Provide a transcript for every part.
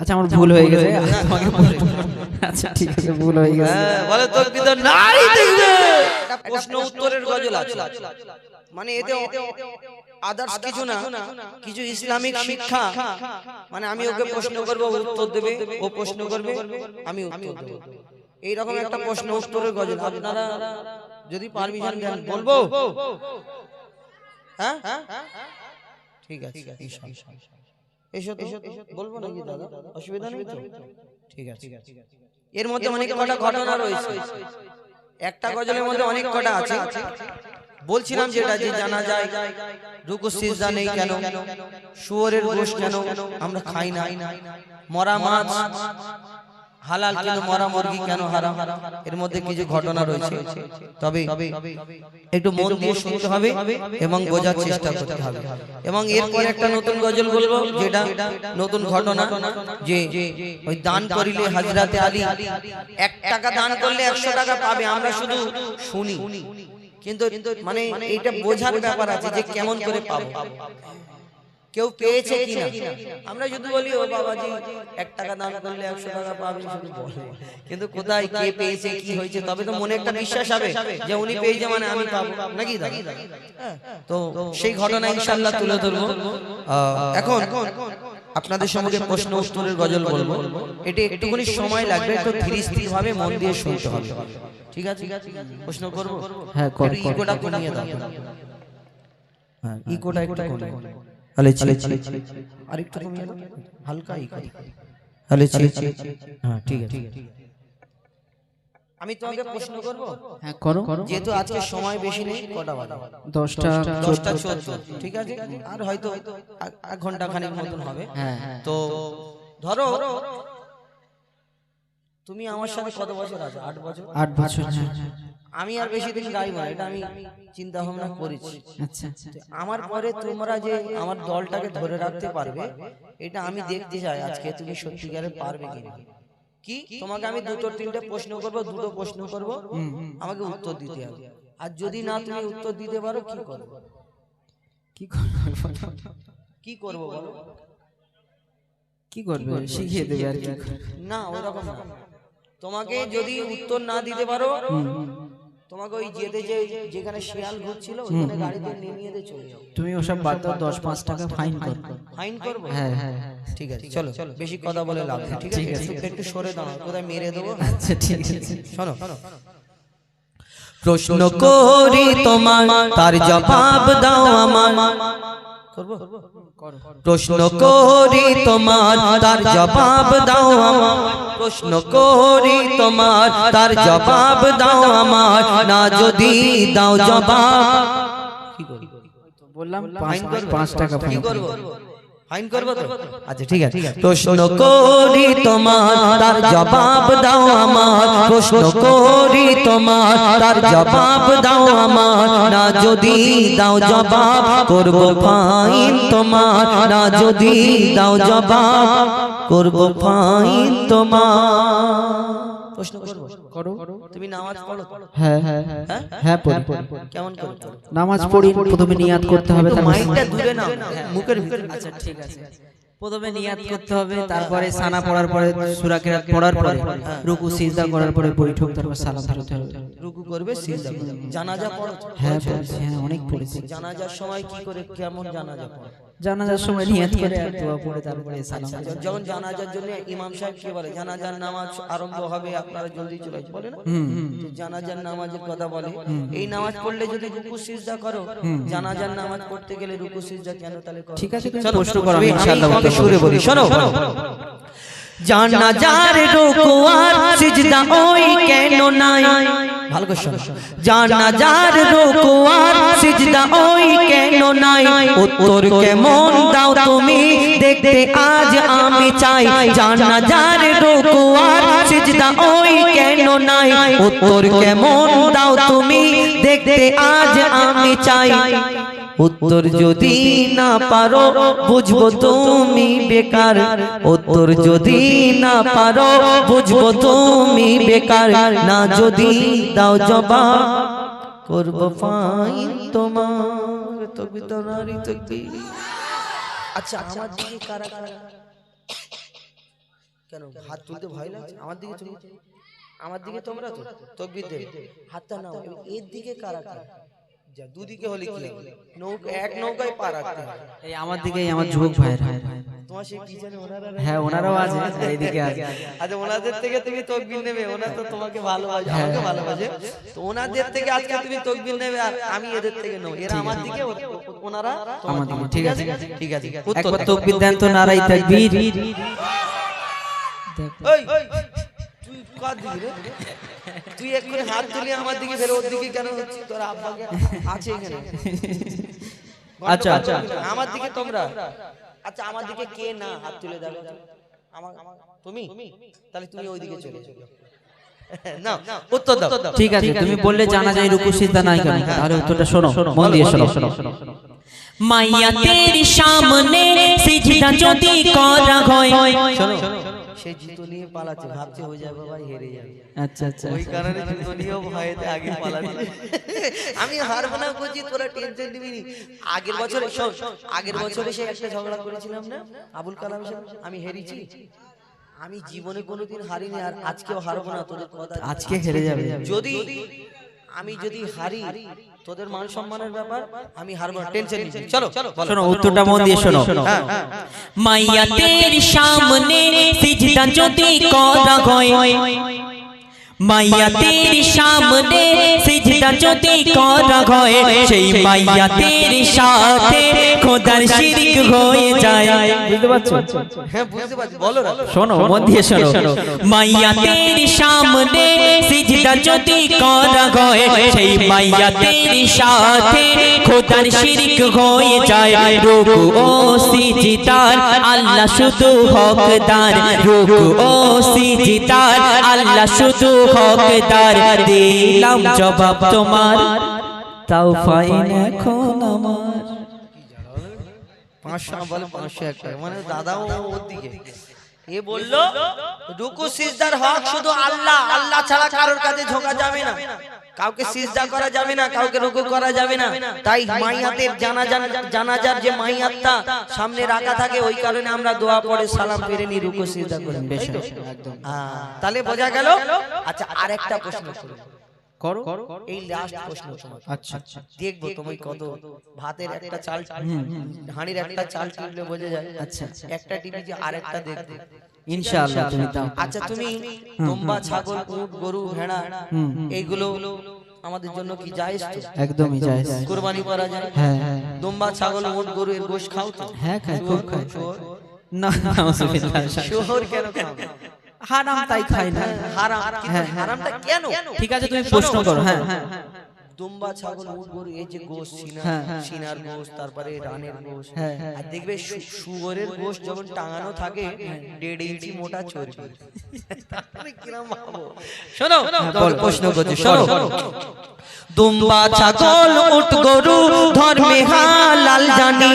আচ্ছা আমার ভুল হয়ে গেছে। তোমাকে আচ্ছা ঠিক আছে ভুল হয়ে গেছে। হ্যাঁ, বলে নাই দেখবে প্রশ্ন উত্তরের গজল আছে। মানে এতে আদার্স কিছু না কিছু ইসলামিক শিক্ষা। মানে আমি ওকে প্রশ্ন করব ও উত্তর দেবে ও প্রশ্ন করবে আমি উত্তর দেব। এইরকম একটা প্রশ্ন উত্তরের গজল আপনারা যদি পারমিশন দেন বলব? হ্যাঁ? ঠিক আছে এসো, এসো, এসো বলব নাকি দাদা? অসুবিধা নেই তো? ঠিক আছে। এর মধ্যে অনেক কটা ঘটনা রয়েছে। একটা গজলের মধ্যে অনেক কটা আছে। বলছিলাম যেটা যে জানা যায় রুকু সিজদা নেই কেন? শুয়োরের গোশ কেন? আমরা খাই না। মরা মাছ হালাল কিন্তু মরা মুরগি কেন হারাম? এর মধ্যে কিছু ঘটনা রয়েছে। তবে একটু মন দিয়ে শুনতে হবে এবং বোঝার চেষ্টা করতে হবে। এবং এরপর একটা নতুন গজল বলব যেটা নতুন ঘটনা যে ওই দান করিলে হাজরাতে আলী এক টাকা দান করলে একশো টাকা পাবে আমরা শুধু শুনি। কিন্তু মানে এটা বোঝার ব্যাপার আছে যে কেমন করে পাবো। কেউ পেয়েছে কিনা? আমরা যদি বলি ও বাবাজি এক টাকা দান করলে একশো টাকা পাবেন শুধু বলে। কিন্তু কোথায় কে পেয়েছে কি হয়েছে তবে তো মনে একটা বিশ্বাস হবে যে উনি পেয়েছে মানে আমি পাবো। নাকি হ্যাঁ, তো সেই ঘটনা ইনশাল্লাহ তুলে ধরবো। এখন আপনাদের সঙ্গে প্রশ্ন উত্তরের গজল বলব। এটি একটুখানি সময় লাগবে একটু ধীরে স্থির ভাবে মন দিয়ে শুনতে হবে। ঠিক আছে? প্রশ্ন করব? হ্যাঁ। ইকোটা কমিয়ে দাও। হ্যাঁ ইকোটা একটু কমিয়ে দাও। হলে ছিলে আর একটু কমিয়ে দাও হালকা হলে ছিলে হ্যাঁ ঠিক আছে। আমি তোমাকে প্রশ্ন করব? হ্যাঁ করো। যেহেতু আজকে সময় বেশি নেই কটা বাজে? দশটা দশটা চোদ্দ। ঠিক আছে? আর হয়তো এক- এক ঘণ্টা খানিক মতন হবে। হ্যাঁ হ্যাঁ। তো ধরো তুমি আমার সাথে কত বছর আছে? আট বছর? আট বছর হ্যাঁ হ্যাঁ। আমি আর বেশি দিন গাইব না এটা আমি চিন্তা ভাবনা করেছি। আচ্ছা আচ্ছা। আমার পরে তোমরা যে আমার দলটাকে ধরে রাখতে পারবে এটা আমি দেখতে চাই আজকে তুমি সত্যিকারে পারবে কিনা। কি? তোমাকে আমি দুটো তিনটে প্রশ্ন করব দুটো প্রশ্ন করব। আমাকে উত্তর দিতে হবে। আর যদি না তুমি উত্তর দিতে পারো কি করব? কি করবে? কি করব বলো? কি করবে শিখিয়ে দেবে আর কি। না ওরকম না। তোমাকে যদি উত্তর না দিতে পারো তোমাকে ওই যেতে যে যেখানে শিয়াল ঘুরছিল ওইখানে গাড়িতে নেমিয়ে দিয়ে চলে যাও। তুমি ওসব বাদ দাও দশ পাঁচ টাকা ফাইন কর। ফাইন করব? হ্যাঁ হ্যাঁ ঠিক আছে চলো বেশি কথা বলে লাভ নেই ঠিক আছে? একটু- একটু সরে দাও কোথায় মেরে দেবো? আচ্ছা ঠিক আছে শোনো প্রশ্ন করি তোমার তার জবাব দাও আমার প্রশ্ন করি তোমার তার জবাব দাও আমার প্রশ্ন করি তোমার তার জবাব দাও আমার না যদি দাও জবাব। কি করব? বললাম ফাইন পাঁচ করব পাঁচ টাকা কি ফাইন। করব? ফাইন করব তো? আচ্ছা ঠিক আছে। প্রশ্ন করি তোমার তার জবাব দাও আমার। প্রশ্ন করি তোমার তার জবাব দাও আমার। না যদি দাও জবাব করব ফাইন তোমার। না যদি দাও জবাব করব ফাইন তোমার। প্রশ্ন করব? করো। তুমি নামাজ পড়ো হ্যাঁ হ্যাঁ হ্যাঁ। হ্যাঁ? পড়ি। কেমন করে নামাজ পড়ি প্রথমে নিয়াত করতে হবে দূরে নাও। মুখের ভিতরে। আচ্ছা ঠিক আছে। প্রথমে নিয়াত করতে হবে তারপরে সানা পড়ার পরে সূরা কিরাত পড়ার পরে। রুকু সিজদা করার পরে বৈঠক তারপর সালাম ফেরত হবে। রুকু করবে সিজদা করবে জানাজা পড়ো। হ্যাঁ পড়েছি হ্যাঁ অনেক পড়েছি। জানাজার সময় কি করে কেমন জানাজা পড়ো? জানাজার সময় নিয়াত করে দোয়া পড়ে তারপরে সালাম যখন জানাজার জন্য ইমাম সাহেব কি বলে? জানাজার নামাজ আরম্ভ হবে আপনারা জলদি চলে আসবেন, বলে না? জানাজার নামাজের কথা বলে। এই নামাজ পড়লে যদি রুকু সিজদা করো জানাজার নামাজ পড়তে গেলে রুকু সিজদা কেন তাহলে করো? ঠিক আছে তুমি শোনো, প্রশ্ন করো আমি ইনশাআল্লাহ তোমাকে সুরে বলি। শোনো জানাজার রুকু আর সিজদা ওই কেন নাই? ভালো করে শোনো। জানাজার রুকুয়ার সিজদা ওই কেন নাই? উত্তর কেমন দাও তুমি? দেখতে আজ আমি চাই। জানাজার রুকু আর সিজদা ওই কেন নাই? উত্তর কেমন দাও তুমি? দেখতে আজ আমি চাই। উত্তর যদি না পারো বুঝব তুমি বেকার। উত্তর যদি না পারো বুঝব তুমি বেকার। না যদি দাও জবাব করব ফাইন তোমার। তকবি তো নারী তকবি আচ্ছা আমার দিকে কারা কারা? কেন হাত তুলতে ভয় লাগছে? আমার দিকে তুমি আমার দিকে তোমরা তো? তকবির হাতটা নাও এর দিকে কারা কারা? দুদিকে হলে কি নৌকা এক নৌকায় পা রাখতে এই আমার দিকেই আমার যুবক ভাইয়েরা তোমার সেই পিছনে ওনারা হ্যাঁ ওনারাও আছে এইদিকে আছে আচ্ছা ওনাদের থেকে তুমি তকবির নেবে ওনারা তো তোমাকে ভালোবাসে আমাকে ভালোবাসে তো ওনাদের থেকে আজকে তুমি তকবির নেবে আর আমি এদের থেকে নেব এরা আমার দিকে ওনারা তোমার আমার দিকে দিকে, ঠিক আছে ঠিক আছে একবার দাও। তকবির দেন তো নারাই তাকবীর ওই তুই কার দিকে রে তুই এক্ষুনি হাত তুলি আমার দিকে ফেলে ওর দিকে কেন হচ্ছিস? তোর আব্বাকে আছে এখানে। আচ্ছা, আচ্ছা। আমার দিকে তোমরা। আচ্ছা আমার দিকে কে না হাত তুলে দাও আমার তুমি? তাহলে তুমি ওই দিকে চলে যাও। না উত্তর দাও। ঠিক আছে তুমি বললে জানা যায় রুকু সিজদা নাই কেন? তাহলে উত্তরটা শোনো মন দিয়ে শোনো মাইয়া তেরি সামনে সিজদা যদি করা হয় শোনো। সে জুতো নিয়ে পালাচ্ছে ভাবছে হয়ে যাবে ভাই হেরে যাবে। আচ্ছা আচ্ছা ওই কারণে জুতো নিয়েও ভয়েতে আগে পালাচ্ছে। আমি হারবো না করছি তোরা টেনশন নিবি নি। আগের বছরে শোন আগের বছরে সে একটা ঝগড়া করেছিলাম না আবুল কালাম স্যার আমি হেরেছি। আমি জীবনে কোনোদিন হারিনি আর আজকেও হারবো না তোদের কথা আজকে হেরে যাবে। যদি আমি যদি হারি তোদের মান সম্মানের ব্যাপার আমি হারবো। টেনশন নিছি চলো শোনো উত্তরটা মন দিয়ে শোনো। হ্যাঁ হ্যাঁ। মাইয়া তের সামনে সিজদা যদি করা হয়। মাইয়া তের সামনে সিজদা যদি করা হয়। সেই মাইয়া তের সাথে খোদার শিরিক হয়ে যায়। বুঝতে পারছ? হ্যাঁ বুঝতে পারছি। বলো শোনো মন দিয়ে শোনো। মাইয়া তেরি সামনে সিজদা যদি করা হয় সেই মাইয়া তেরি সাথে খোদার শিরিক হয়ে যায়। রুকু ও সিজদার আল্লাহ শুধু হকদার। রুকু ও সিজদার আল্লাহ শুধু হকদার। দিলাম জবাব তোমার তাও ফাইন এখন আমার। পাঁচশো বলে পাঁচশো এক টাকা মানে দাদাও ওর দিকে। এ বলল রুকু সিজদার হক শুধু আল্লাহ আল্লাহ ছাড়া কারোর কাছে ঝোঁকা যাবে না। কাউকে সিজদা করা যাবে না কাউকে রুকু করা যাবে না। তাই মাইয়াতের জানাজান জানাজার যে মাইয়াতটা সামনে রাখা থাকে ওই কারণে আমরা দোয়া পড়ে সালাম ফিরে নি রুকু সিজদা করি বেশ একদম। তাহলে বোঝা গেল? আচ্ছা আরেকটা প্রশ্ন করো এই লাস্ট প্রশ্ন তোমার আচ্ছা দেখব তুমি কত ভাতের একটা চাল হাঁড়ির একটা চাল বোঝা যায় আচ্ছা একটা টিভি যে আরেকটা দেখবে ইনশাআল্লাহ তুমি দাও আচ্ছা তুমি তোমবা ছাগল উট গরু ভেড়া এইগুলো আমাদের জন্য কি জায়েজ একদমই যায় কুরবানি করা যায় হ্যাঁ হ্যাঁ দম্বা ছাগল উট গরু এর গোশ খাও তো হ্যাঁ খাই খুব খাই? না নাউজুবিল্লাহ। শুয়োর কেন খাও না? হারাম তাই খাই না। হারাম কিন্তু হারামটা কেন? ঠিক আছে তুমি প্রশ্ন করো। হ্যাঁ দুম্বা ছাগল উট গরু এই যে গোশ সিনা হ্যাঁ, হ্যাঁ। সিনার গোশ তারপরে রানের গোশ। হ্যাঁ, আর দেখবে শু- শুয়োরের গোশ যখন টাঙানো থাকে দেড় ইঞ্চি মোটা চর্বি তারপরে কিরম ভাবো? শোনো প্রশ্ন করছি শোনো দুম্বা ছাগল উট গরু ধর্মে হালাল জানি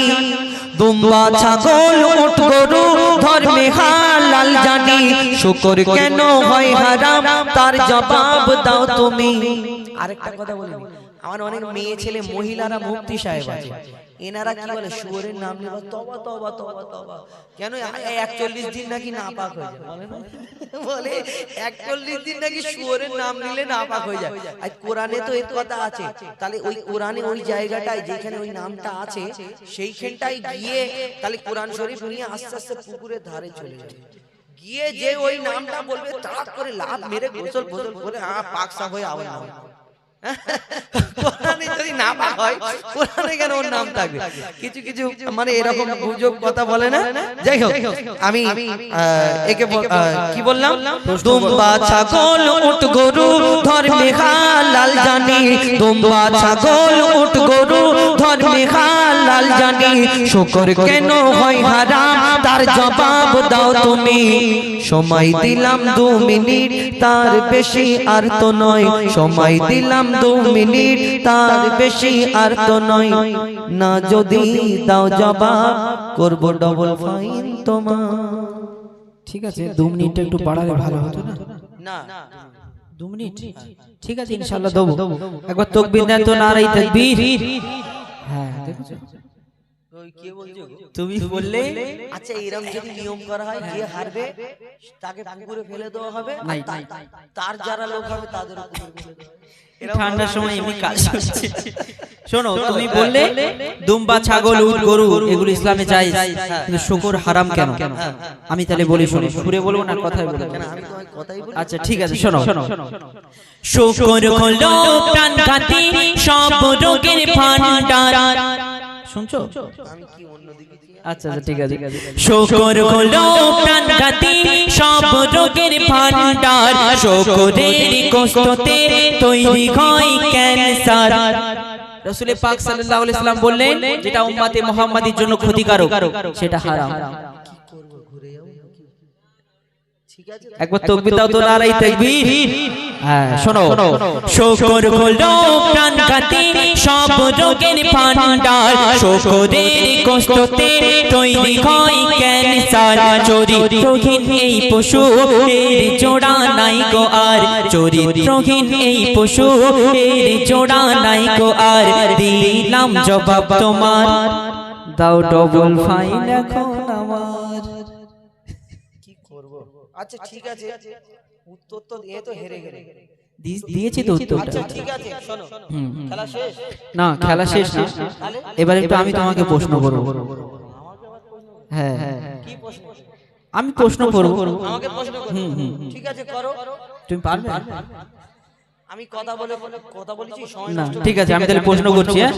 দুম্বা ছাগল উট গরু ধর্মে হালাল জানি। শুকর কেন হয় হারাম? তার জবাব দাও তুমি। আরেকটা কথা বলি আমার অনেক মেয়ে ছেলে মহিলারা মুক্তি সাহেব আছে। এনারা কি বলে শুয়োরের নাম নেবা? তবা তবা তবা তবা। কেন একচল্লিশ দিন নাকি নাপাক হয়ে যায় বলে না? বলে একচল্লিশ দিন নাকি শুয়োরের নাম নিলে নাপাক হয়ে যায়। আর কোরআনে তো এর কথা আছে। তাহলে ওই কোরআনে ওই জায়গাটায় যেখানে ওই নামটা আছে সেইখানটায় গিয়ে তাহলে কোরআন শরীফ নিয়ে আস্তে আস্তে পুকুরের ধারে চলে যাবে গিয়ে যে ওই নামটা বলবে তাড়াত করে লাভ মেরে গোসল গোসল করে আ পাক সাফ হয়ে আবার নাম কোরআনে যদি হয়, কোরআনে কেন ওর নাম থাকবে? কিছু কিছু মানে এরকম গুজব কথা বলে না? যাই হোক, আমি একে কি বললাম? দুম্বা ছাগল উট গরু জানি। দুম্বা ছাগল উট গরু জানি। শুকর কেন হয় হারাম? তার জবাব দাও তুমি। সময় দিলাম দু মিনিট, তার বেশি আর তো নয়। সময় দিলাম দু মিনিট, তার বেশি আর তো নয়। না যদি দাও জবাব করব ডবল ফাইন তোমার। ঠিক আছে দু মিনিট একটু বাড়ালে ভালো হতো না? না? দু মিনিট? ঠিক আছে ইনশাআল্লাহ দেবো। একবার তকবির দেন তো নারাই তাকবীর হ্যাঁ গো? তুমি বললে? আচ্ছা এরকম যদি নিয়ম করা হয় যে হারবে তাকে পুকুরে ফেলে দেওয়া হবে? তার যারা লোক হবে তাদের ঠান্ডার সময় এমনি কাজ হচ্ছে শোনো তুমি বললে দুম্বা ছাগল উট গরু এগুলো ইসলামে চাই। কিন্তু শুকর হারাম কেন? আমি তাহলে বলি শোনো সুরে বলব না কথাই বলব বলি। আচ্ছা ঠিক আছে শোনো। শুকর হলো প্রাণঘাতী সব রোগের ভান্ডার শুনছো? আমি কি অন্যদিকে আচ্ছা আচ্ছা ঠিক আছে। শুকর হলো প্রাণঘাতী সব রোগের ভান্ডার শুকরের কষ্টতে তৈরি হয় ক্যান্সার। রসুলের পাক সাল্লাল্লাহু আলাইহি সাল্লাম বললেন যেটা উম্মতে মুহাম্মাদির জন্য ক্ষতিকারক সেটা হারাম। একবার তাকবীর দাও তো নারাই তাকবীর। শোনো। শুকর হলো প্রাণঘাতী সব রোগের ভান্ডার শুকরের কষ্টতে তৈরি হয় ক্যান্সার। চরিত্রহীন এই পশু এর জোড়া নাই গো আর। চরিত্রহীন এই পশু এর জোড়া নাই গো আর। দিলাম জবাব তোমার। দাও ডবল ফাইন এখন আমার। কি করব? আচ্ছা ঠিক আছে। উত্তর তো এ তো হেরে গেলে। দিয়েছি তো উত্তরটা। আচ্ছা ঠিক আছে শোনো। খেলা শেষ? না খেলা শেষ না। এবার একটু আমি তোমাকে প্রশ্ন করব। হ্যাঁ। কি প্রশ্ন? আমি প্রশ্ন করব। আমাকে প্রশ্ন করো। ঠিক আছে করো। তুমি পারবে? আমি কথা বলে বলে- কথা বলেছি সময় না ঠিক আছে আমি তাহলে প্রশ্ন করছি হ্যাঁ?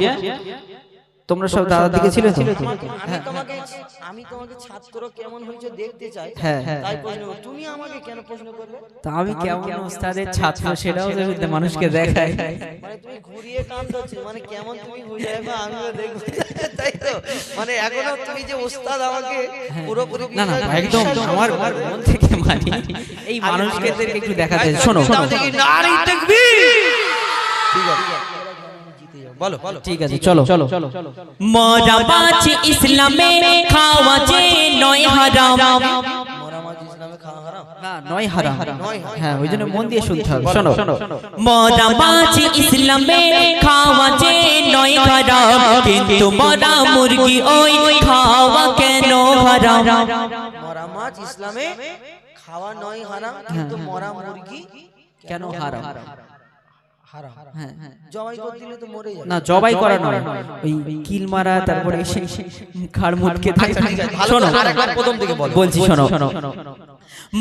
তোমরা সব দাদার দিকে ছিলে তো? আমি তোমাকে আমি তোমাকে ছাত্র কেমন হয়েছে দেখতে চাই। হ্যাঁ হ্যাঁ তাই প্রশ্ন করো। তুমি আমাকে কেন প্রশ্ন করবে তা আমি কেমন ওস্তাদের ছাত্র সেটাও যদি মানুষকে দেখায়। মানে তুমি ঘুরিয়ে কান ধরছো মানে কেমন তুমি বুঝে যাবে আমিও দেখব। তাই তো? মানে এখনও তুমি যে ওস্তাদ আমাকে পুরোপুরি না না একদম আমার মন থেকে মানি। এই মানুষকে একটু দেখাতে শোনো দেখি, নারী তাকবীর। ঠিক আছে। বলো ঠিক আছে চলো। চলো। মরা বাঁচে ইসলামে খাওয়া যে নয় হারাম। মরা মাছ ইসলামে খাওয়া হারাম? না নয় হারাম। হ্যাঁ ওই জন্য মন দিয়ে শুনতে হবে। শোনো। মরা বাঁচে ইসলামে খাওয়া যে নয় হারাম। কিন্তু মরা মুরগি ওই খাওয়া কেন হারাম? মরা মাছ ইসলামে খাওয়া নয় হারাম কিন্তু মরা মুরগি কেন হারাম? জবাই করে দিলে তো মরে যাবে না জবাই করা নয়। ওই কিল মারা তারপরে খাড় মুটকে শোনো আরেকবার প্রথম থেকে বলো। বলছি শোনো।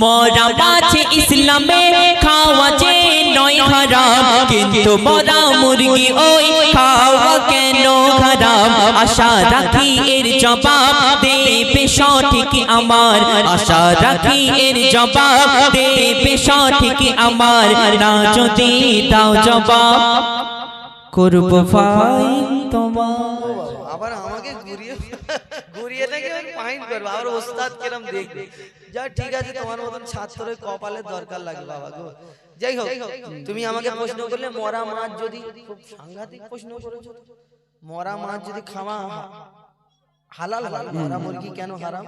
মরা বাঁচে ইসলামে খাওয়া যে নয় হারাম, কিন্তু মরা মুরগি ওই খাওয়া কেন হারাম? আশা রাখি এর জবাব দেবে সঠিক আমার। আশা রাখি এর জবাব দেবে সঠিক আমার। না যদি দাও জবাব করব ফাইন তোমার। আবার আমাকে ঘুরিয়ে ঘুরিয়ে নাকি ফাইন করবে। আবার ওস্তাদ কিরম দেখবে। যা ঠিক আছে তোমার মতন ছাত্রের কপালের দরকার লাগে বাবা গো। যাই হোক তুমি আমাকে প্রশ্ন করলে মরা মাছ যদি খুব সাংঘাতিক প্রশ্ন করেছ মরা মাছ যদি খাওয়া হালাল হয় মরা মুরগি কেন হারাম?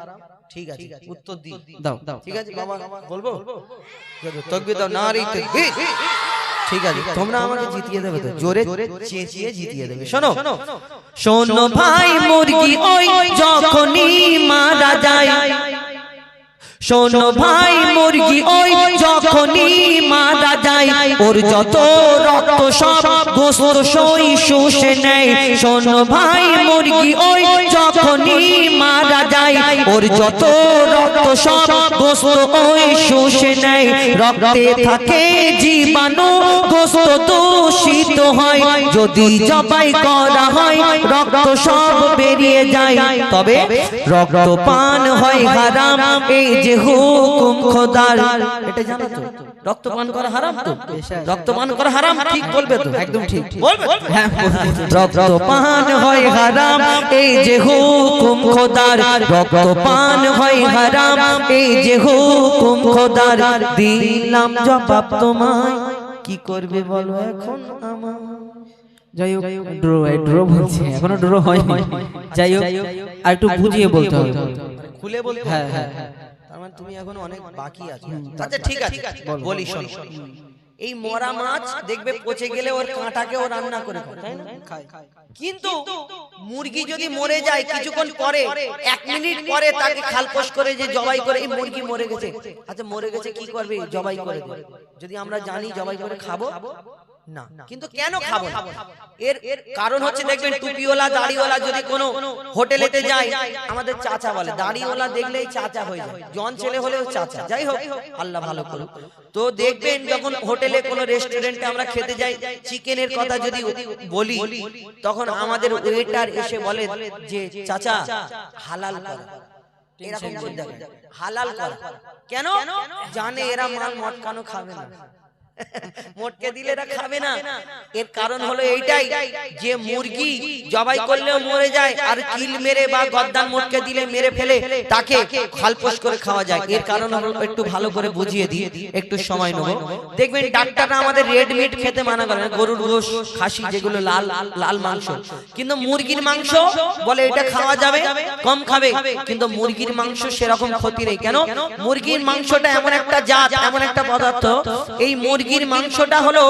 ঠিক আছে উত্তর দি দাও দাও ঠিক আছে বাবা বলব? তকবির দাও নারী তকবির ঠিক আছে তোমরা আমাকে জিতিয়ে দেবে তো জোরে চেঁচিয়ে জিতিয়ে দেবে। শোনো শোনো ভাই মুরগি ওই যখনই মারা যায় শোনো ভাই মুরগি ওই যখনই মারা যায় ওর যত রক্ত সব গোস্ত সই শুষে নেয়। শোনো ভাই মুরগি ওই যখনই মারা যায় ওর যত রক্ত সব গোস্ত ওই শুষে নেয়। রক্তে থাকে জীবাণু গোস্ত দূষিত হয়। যদি জবাই করা হয় রক্ত সব বেরিয়ে যায়। তবে রক্ত পান হয় হারাম। এই যে হুকুম খোদার? এটা জানো তো? করা হারাম তো? করা হারাম? ঠিক বলবে তো? একদম ঠিক। বলবে হ্যাঁ হয় হারাম এই যে হুকুম খোদার? হয় হারাম এই যে হুকুম খোদার? দিলাম জবাব তোমায়। কি করবে বলো এখন আমার যাই হোক ড্র ড্র বলছি। এখনও ড্র হয়নি। যাই হোক আর একটু বুঝিয়ে বলতে হবে। খুলে বলতে হ্যাঁ হ্যাঁ হ্যাঁ। মানে তুমি এখন অনেক বাকি আছো। আচ্ছা ঠিক আছে বলি শোনো। এই মরা মাছ দেখবে পচে গেলে ওর কাঁটাকে ও রান্না করে খায় তাই না? কিন্তু মুরগি যদি মরে যায় কিছুক্ষণ পরে এক মিনিট পরে তাকে খালপোষ করে যে জবাই করে এই মুরগি মরে গেছে। আচ্ছা মরে গেছে কি করবে? জবাই করে যদি আমরা জানি জবাই করে খাব না। কিন্তু কেন খাব? এর এর কারণ হচ্ছে দেখবেন টুপিওয়ালা দাড়িওয়ালা যদি কোনো হোটেলেতে যায় আমাদের চাচা বলে দাড়িওয়ালা দেখলেই চাচা হয়ে যায়। জন ছেলে হলেও চাচা। যাই হোক আল্লাহ ভালো করুক। তো দেখবেন যখন হোটেলে কোনো রেস্টুরেন্টে আমরা খেতে যাই চিকেনের কথা যদি বলি তখন আমাদের ওয়েটার এসে বলে যে চাচা হালাল করা। এরকম হালাল করা। কেন? জানে এরা মাল মটকানো খাবে না। মোটকে দিলে এরা খাবে না। এর কারণ হলো এইটাই যে মুরগি জবাই করলেও মরে যায় আর কিল মেরে বা গদ্দান মোটকে দিলে মেরে ফেলে তাকে খালপোষ করে খাওয়া যায়। এর কারণ হলো একটু ভালো করে বুঝিয়ে দিই একটু সময় নেব। দেখবেন ডাক্তাররা আমাদের রেড মিট খেতে মানা করে গরুর গোশ খাসি যেগুলো লাল লাল মাংস। কিন্তু মুরগির মাংস বলে এটা খাওয়া যাবে কম খাবে। কিন্তু মুরগির মাংস সেরকম ক্ষতি নেই। কেন মুরগির মাংসটা এমন একটা জাত এমন একটা পদার্থ এই মুরগির মাংসটা হলো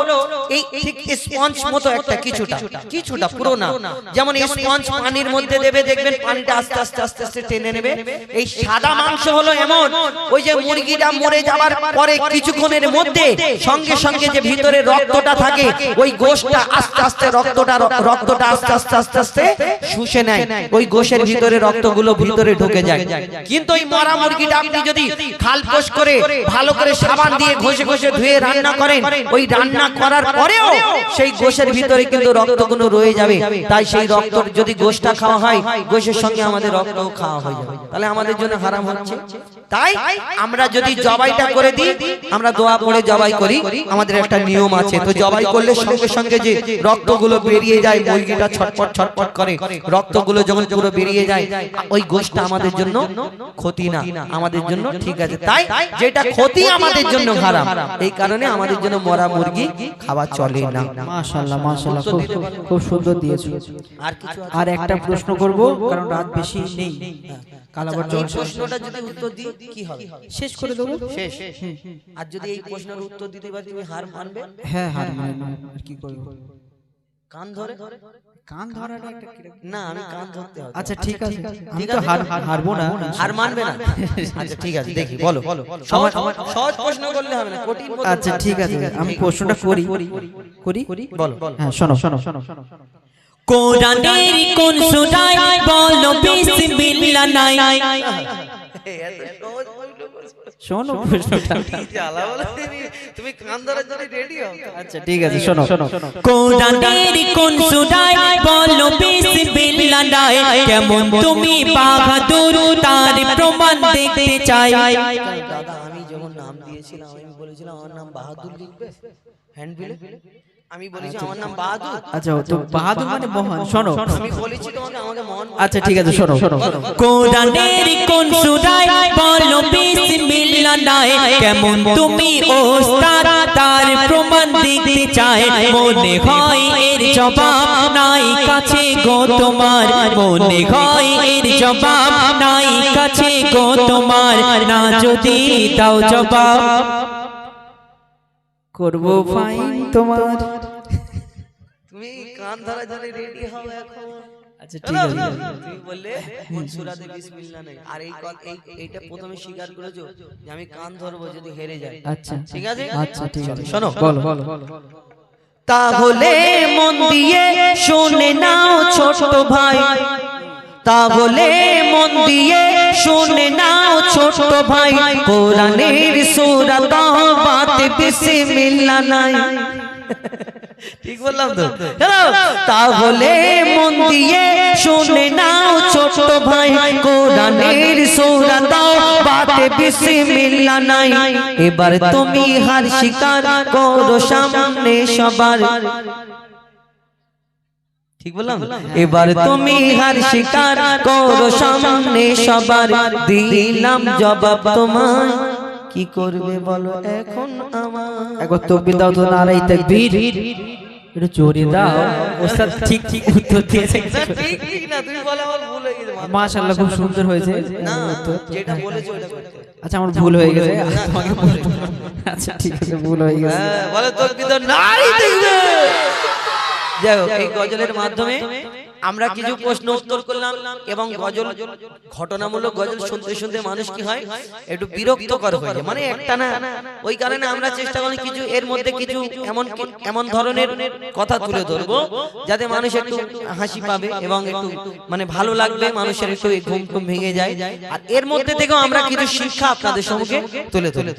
এই ঠিক স্পঞ্জ মতো একটা কিছুটা কিছুটা পুরো না যেমন স্পঞ্জ পানির মধ্যে দেবে দেখবেন পানিটা আস্তে আস্তে আস্তে আস্তে টেনে নেবে এই সাদা মাংস হলো এমন ওই যে মুরগিটা মরে যাবার পরে কিছুক্ষণের মধ্যে সঙ্গে সঙ্গে যে ভিতরে রক্তটা থাকে ওই গোশটা আস্তে আস্তে রক্তটা রক্তটা আস্তে আস্তে আস্তে আস্তে শুষে নেয় ওই গোশের ভিতরে রক্তগুলো ভিতরে ঢুকে যায় কিন্তু ওই মরা মুরগিটা আপনি যদি খালপোষ করে ভালো করে সাবান দিয়ে ঘষে ঘষে ধুয়ে রান্না করেন ওই রান্না করার পরেও সেই গোশের ভিতরে কিন্তু রক্তগুলো রয়ে যাবে। তাই সেই রক্ত যদি গোশটা খাওয়া হয় গোশের সঙ্গে আমাদের রক্ত খাওয়া হয়ে যাবে। তাহলে আমাদের জন্য হারাম হচ্ছে। তাই আমরা যদি জবাইটা করে দিই আমরা দোয়া পড়ে জবাই করি আমাদের একটা নিয়ম আছে। তো জবাই করলে সঙ্গে সঙ্গে যে রক্তগুলো বেরিয়ে যায় মুরগিটা ছটপট ছটপট করে রক্তগুলো যখন পুরো বেরিয়ে যায় ওই গোশটা আমাদের জন্য ক্ষতি না আমাদের জন্য ঠিক আছে তাই যেটা ক্ষতি আমাদের জন্য হারাম এই কারণে আমাদের জন্য মরা মুরগি খাওয়া চলে না। মাশাআল্লাহ মাশাআল্লাহ খুব খুব সুন্দর দিয়েছ। আর কিছু আছে? আর একটা প্রশ্ন করব কারণ রাত বেশি নেই। কালাবার জল প্রশ্নটা যদি উত্তর দিই কি হবে? শেষ করে দেব? শেষ আর যদি এই প্রশ্নের উত্তর দিতে পারি তুমি হার মানবে? হ্যাঁ হার মানবে। আর কি করব? কান ধরে? কান ধরাটা একটা কীরকম? না আমি কান ধরতে হবে। আচ্ছা ঠিক আছে। আমি ঠিক তো আছে। হার হারবো না। হার মানবে না। আচ্ছা ঠিক আছে দেখি বলো। সহজ সহজ প্রশ্ন করলে হবে না। কঠিন আচ্ছা ঠিক আছে। আমি প্রশ্নটা করি করি। বলো। হ্যাঁ শোনো শোনো কোরআনের কোন সুরায় বলো বিসমিল্লাহ নাই। শোনো তুমি। কান ধরার জন্য রেডি হও। আচ্ছা ঠিক আছে শোনো শোনো। কোরআনের কোন সুরায় বলো বিসমিল্লাহ কেমন তুমি বাহাদুর তার প্রমাণ দেখতে চাই। দাদা আমি যখন নাম দিয়েছিলাম আমি বলেছিলাম আমার নাম বাহাদুর লিখবে? হ্যান্ড বিলে আমি বলেছি আমার নাম বাহাদুর। আচ্ছা তো বাহাদুর মানে মহান। শোনো। আমি বলেছি তোমাকে আমাকে মহান আচ্ছা ঠিক আছে শোনো শোনো কোরআনের কোন সুরায় বলো বিসমিল্লাহ নাই কেমন তুমি ওস্তাদ তার প্রমাণ দেখতে চাই মনে হয় এর জবাব নাই কাছে গো তোমার। মনে হয় এর জবাব নাই কাছে গো তোমার। না যদি দাও জবাব। করব ফাইন তোমার। তুমি কান ধরার জন্য রেডি হও এখন। আচ্ছা ঠিক আছে। তুমি বললে কোন সূরাতে বিসমিল্লাহ নেই। আর এই এইটা প্রথমে স্বীকার করেছ যে আমি কান ধরবো যদি হেরে যাই আচ্ছা। ঠিক আছে? আচ্ছা ঠিক আছে। শোনো। বলো তাহলে মন দিয়ে শুনে নাও ছোট ভাই। তাহলে মন দিয়ে শুনে নাও ছোট ভাই। কোরআনের সূরা তাওবাতে বিসমিল্লাহ নাই ঠিক বললাম তো তাহলে মন দিয়ে শুনে নাও ছোট ভাই কোরআনের সূরা তাওবাতে বিসমিল্লাহ নাই এবার তুমি হার স্বীকার করো সামনে সবার ঠিক বললাম এবার তুমি হার স্বীকার করো সামনে সবার দিলাম জবাব তোমার কি করবে বলো এখন আমার? একবার তকবির দাও তো নারাই তাকবীর। একটু জোরে দাও। ওস্তাদ ঠিক ঠিক উত্তর দিয়েছে। ঠিক ঠিক না তুমি বলে আমার ভুল হয়ে গেছে মাশাআল্লাহ খুব সুন্দর হয়েছে। না যেটা বলেছ ওটা আচ্ছা আমার ভুল হয়ে গেছে। তোমাকে বলব আচ্ছা ঠিক আছে ভুল হয়ে গেছে। বলে এই গজলের মাধ্যমে আমরা কিছু প্রশ্ন উত্তর করলাম এবং গজল ঘটনামূলক গজল শুনতে শুনতে মানুষ কি হয়? একটু বিরক্তকর হয়ে যায়। মানে একটা না ওই কারণে আমরা চেষ্টা করি কিছু এর মধ্যে কিছু এমন এমন ধরনের কথা তুলে ধরবো যাতে মানুষ একটু হাসি পাবে এবং একটু মানে ভালো লাগবে মানুষের একটু ঘুম ঘুম ভেঙে যায়। আর এর মধ্যে থেকেও আমরা কিছু শিক্ষা আপনাদের সম্মুখে তুলে তুলে